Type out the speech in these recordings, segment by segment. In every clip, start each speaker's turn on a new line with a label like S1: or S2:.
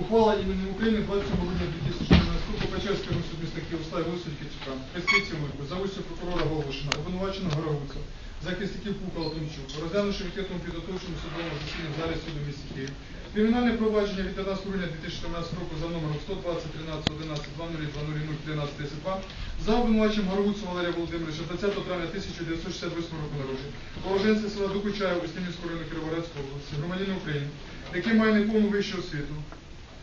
S1: Ухвала імені України 27 грудня 2014 року Печерського суду міста Київслав Високі Кицюка. Прескрипція вибору за участю прокурора Голошина, обвинуваченого Горовиця, захисників Пукала Томчук, розглянувши відкритому підготовчому судовому засіданні в залі суду місті Київ. Кримінальне провадження від 15 грудня 2014 року за номером 120 13 11 20 20 13 32 за обвинуваченням Горовицю Валерія Володимировича 20 травня 1968 року народження. Положенця села Докучаєва Устинівського району Кіровоградської області, громадянин України, який має неповну вищу освіту,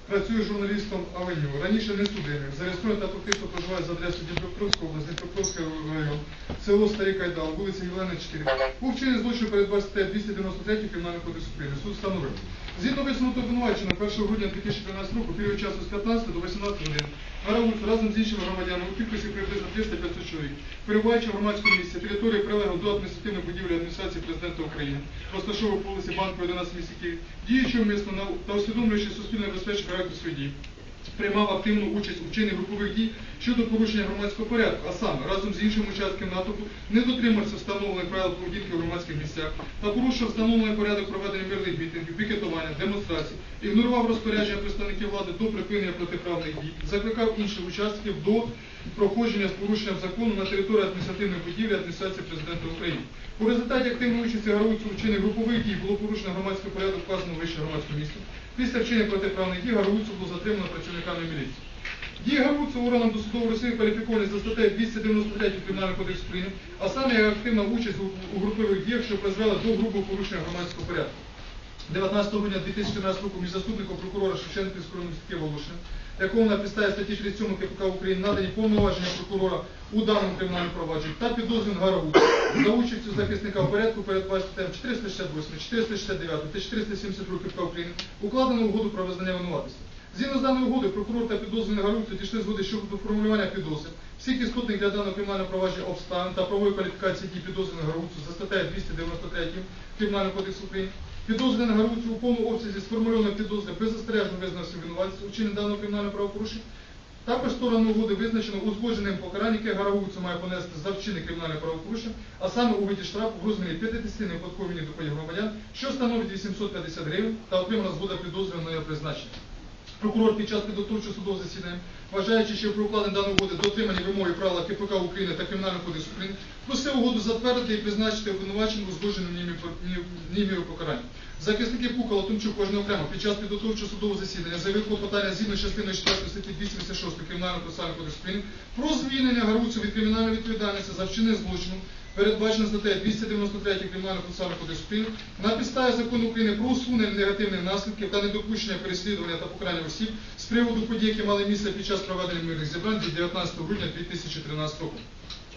S1: Працює журналістом АВЮ. раніше не судимий, зареєстрований та фактично проживає за адресою Дніпропетровської області, Дніпропетровський район, село Старий Кайдал, вулиця Єлена 4. Був вчинений злочин перед 293 Кримінального кодексу України. Суд встановив. Згідно висновку обвинувачення 1 грудня 2015 року, період часу з 15 до 18 годин, Гаравульт разом з іншими громадянами у кількості приблизно 300-500 чоловік, перебуваючи в громадському місці, території прилегло до адміністративної будівлі адміністрації президента України, розташовував вулиці Банку 11 місті Київ, міста та усвідомлюючи суспільно безпечний характер своїх дій, приймав активну участь у вчиненні групових дій щодо порушення громадського порядку, а саме разом з іншим участком натовпу не дотримався встановлених правил поведінки в громадських місцях та порушив встановлений порядок проведення мирних мітингів, пікетування, демонстрацій, ігнорував розпорядження представників влади до припинення протиправних дій, закликав інших учасників до проходження з порушенням закону на території адміністративної будівлі адміністрації президента України. У результаті активної участі Гарауцу у вчиненні групових дій було порушено громадський порядок вказаного вище громадського місця. Після вчинення протиправних дій Гаргуцу було затримано працівниками міліції. Дії Гаргуцу органом досудового розслідування кваліфіковані за статтею 293 Кримінального кодексу України, а саме як активна участь у групових діях, що призвела до грубого порушення громадського порядку. 19 грудня 2014 року між заступником прокурора Шевченківського міського Волошина, якому на підставі статті 37 КПК України надані повноваження прокурора у даному кримінальному провадженні та підозрюваний Гарагут за участю захисника в порядку передбачити статтям 468, 469 та 472 КПК України укладено угоду про визнання винуватості. Згідно з даною угодою, прокурор та підозрюваний Гарагут дійшли згоди щодо формулювання підозри, всіх істотних для даного кримінального провадження обставин та правової кваліфікації дій підозрюваного Гарагуту за статтею 293 Кримінального кодексу України, підозрюваний Гарагуту у повному обсязі сформульованої підозри беззастережно визнався винуватцем у вчиненні даного кримінального правопорушення. Також сторону угоди визначено узгодженим покарання, яке Гарагутцю має понести за вчинення кримінального правопорушення, а саме у виді штрафу в розмірі 50 неоподаткованих доходів громадян, що становить 850 гривень та отримана згода підозрюваного призначення. Прокурор під час підготовчого судового засідання, вважаючи, що при укладенні даної угоди дотримані вимоги правила КПК України та Кримінального кодексу України, просив угоду затвердити і призначити обвинуваченим узгодженим ними покарання. Захисники Пукала Томчук кожен окремо під час підготовчого судового засідання заявив клопотання згідно з частиною 4 статті 286 Кримінального процесуального кодексу України про звільнення Гаруцу від кримінальної відповідальності за вчинення злочину, передбачено статтею 293 Кримінального процесуального кодексу України, на підставі закону України про усунення негативних наслідків та недопущення переслідування та покарання осіб з приводу подій, які мали місце під час проведення мирних зібрань від 19 грудня 2013 року.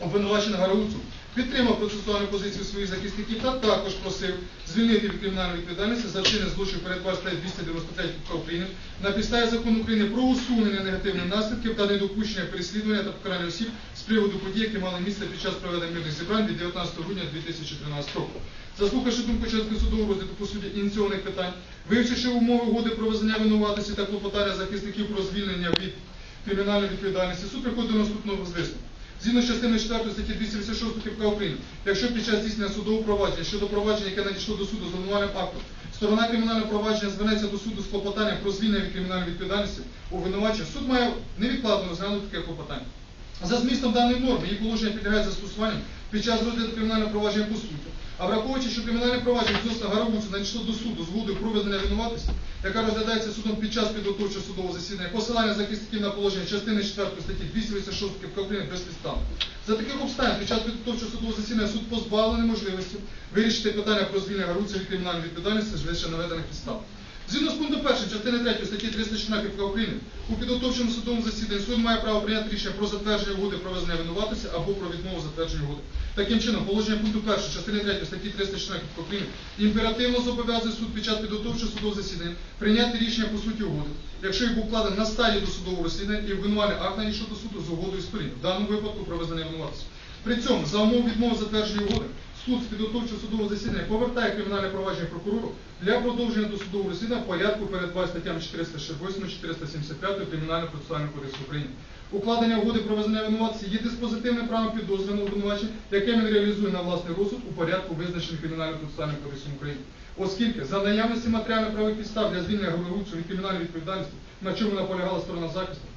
S1: Обвинувачений Гарауцу підтримав процесуальну позицію своїх захисників та також просив звільнити від кримінальної відповідальності за вчинення злочин передбачений 293 КПК України на підставі закону України про усунення негативних наслідків та недопущення переслідування та покарання осіб з приводу подій, які мали місце під час проведення мирних зібрань від 19 грудня 2013 року. Заслухавши думку частини судового розгляду по суді ініційованих питань, вивчивши умови угоди про визнання винуватості та клопотання захисників про звільнення від кримінальної відповідальності, суд приходить до наступного висновку. Згідно з частиною 4 статті 286 КПК України, якщо під час здійснення судового провадження щодо провадження, яке надійшло до суду з обвинувальним актом, сторона кримінального провадження звернеться до суду з клопотанням про звільнення від кримінальної відповідальності обвинувачення, суд має невідкладно розглянути таке клопотання. За змістом даної норми її положення підлягає застосуванням під час розгляду кримінального провадження по суті. А враховуючи, що кримінальне провадження відносно Гарабуцу надійшло до суду згоди про визнання винуватості, яка розглядається судом під час підготовчого судового засідання, посилання захисників на положення частини 4 статті 286 КПК без безпідставно. За таких обставин під час підготовчого судового засідання суд позбавлений можливості вирішити питання про звільнення Гарабуця від кримінальної відповідальності з наведених підстав. Згідно з пунктом 1 частини 3 статті 314 КПК України, у підготовчому судовому засіданні суд має право прийняти рішення про затвердження угоди про визнання винуватості або про відмову затвердження угоди. Таким чином, положення пункту 1 частини 3 статті 314 КПК України імперативно зобов'язує суд під час підготовчого судового засідання прийняти рішення по суті угоди, якщо їх був вкладений на стадії досудового розслідування і обвинувальний акт надійшов до суду з угодою сторін, в даному випадку про визнання винуватості. При цьому за умов відмови затвердження угоди суд з підготовчого судового засідання повертає кримінальне провадження прокурору для продовження досудового розслідування в порядку передбаченого статтями 468-475 Кримінального процесуального кодексу України. Укладення угоди про визнання винуватості є диспозитивним правом підозрюваного обвинувачення, яке він реалізує на власний розсуд у порядку, визначеним Кримінальним процесуальним кодексом України. Оскільки за наявності матеріально-правових підстав для звільнення Григорівцю від кримінальної відповідальності на чому наполягала сторона захисту.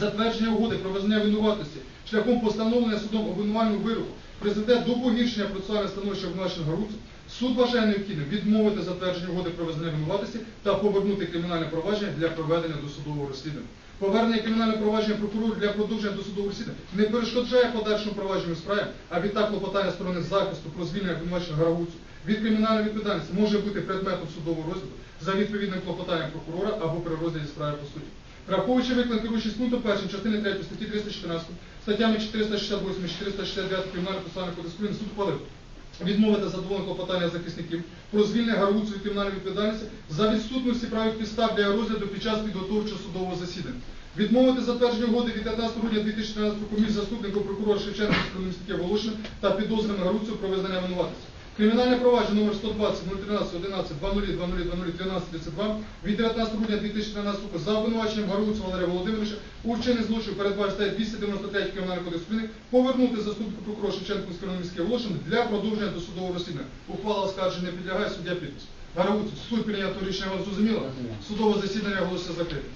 S1: Затвердження угоди про визнання винуватості шляхом постановлення судом обвинувального вироку призведе до погіршення процесуального становища обвинуваченого Гаруцу. Суд вважає необхідним відмовити затвердження угоди про визнання винуватості та повернути кримінальне провадження для проведення досудового розслідування. Повернення кримінального провадження прокурору для продовження досудового розслідування не перешкоджає подальшому провадженню справи, а відтак клопотання сторони захисту про звільнення обвинуваченого Гарагуцу від кримінальної відповідальності може бути предметом судового розгляду за відповідним клопотанням прокурора або при розгляді справи по суті. Враховуючи виклик керуючись пунктом першим частини 3 статті 314, статтями 468 і 469 Кримінального процесуального кодексу України суд ухвалив відмовити задоволення клопотання захисників про звільнення Гаргуцу від кримінальної відповідальності за відсутності правих підстав для розгляду під час підготовчого судового засідання. Відмовити затвердження угоди від 15 грудня 2013 року між заступником прокурора Шевченка Волошина та підозрюваним Гаргуцю про визнання винуватості. Кримінальне провадження номер 120 013 11 00 00 00 13 32 від 19 грудня 2013 року за обвинуваченням Гаргуцу Валерія Володимировича у вчиненні злочину передбачає стаття 293 Кримінального кодексу України повернути заступнику прокурора Шевченку з міських Волошина для продовження досудового розслідування. Ухвала оскарження не підлягає суддя підпис. Гаргуцу, суд прийнято рішення вам зрозуміло? Судове засідання оголоситься закритим.